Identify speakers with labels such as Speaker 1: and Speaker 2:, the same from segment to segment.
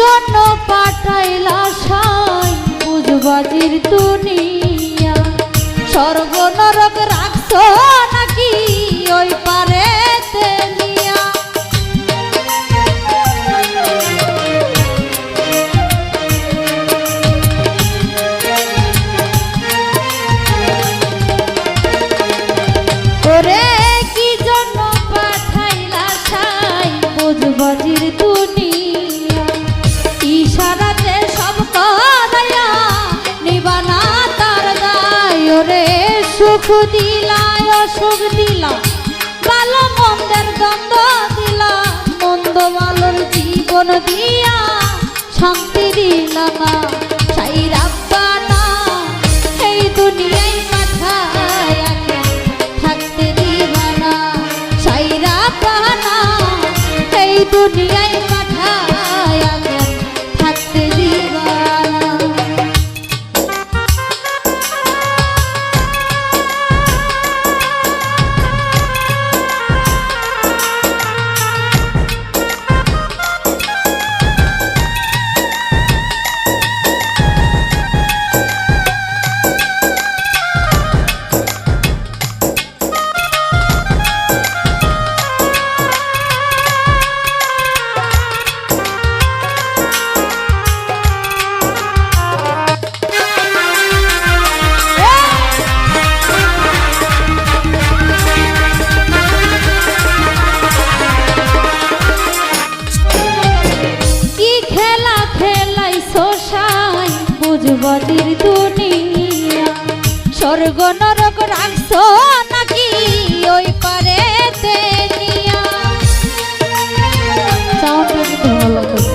Speaker 1: জন্য পাঠাইলা সাই বুঝবাজির দুনিয়া। স্বর্গ নরক সুখ দিলা অসুখ দিলা। ভালো মন্দের দ্বন্দ্ব দিলা। মন্দ ভালোর জীবন দিয়া শান্তি দিলা দুনিয়ায় সোসাই বুঝবদির দুনিয়া। স্বর্গ নরক রাখছো নাকি ওই পারে নিয়া সাউন্ডটা কিন্তু ভালো লাগছে।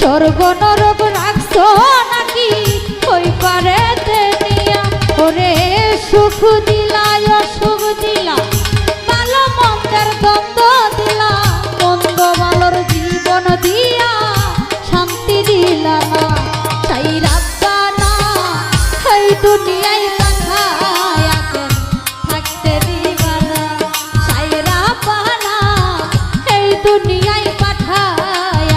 Speaker 1: স্বর্গ নরক দুনিয়ায় পাঠায় থাকতে দিবানা খাইরা পানা এই দুনিয়ায় পাঠায়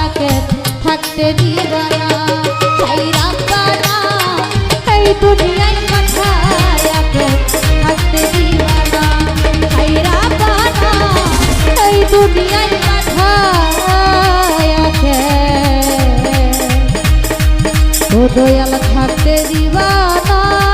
Speaker 1: ও দয়াল থাকতে দিবানা।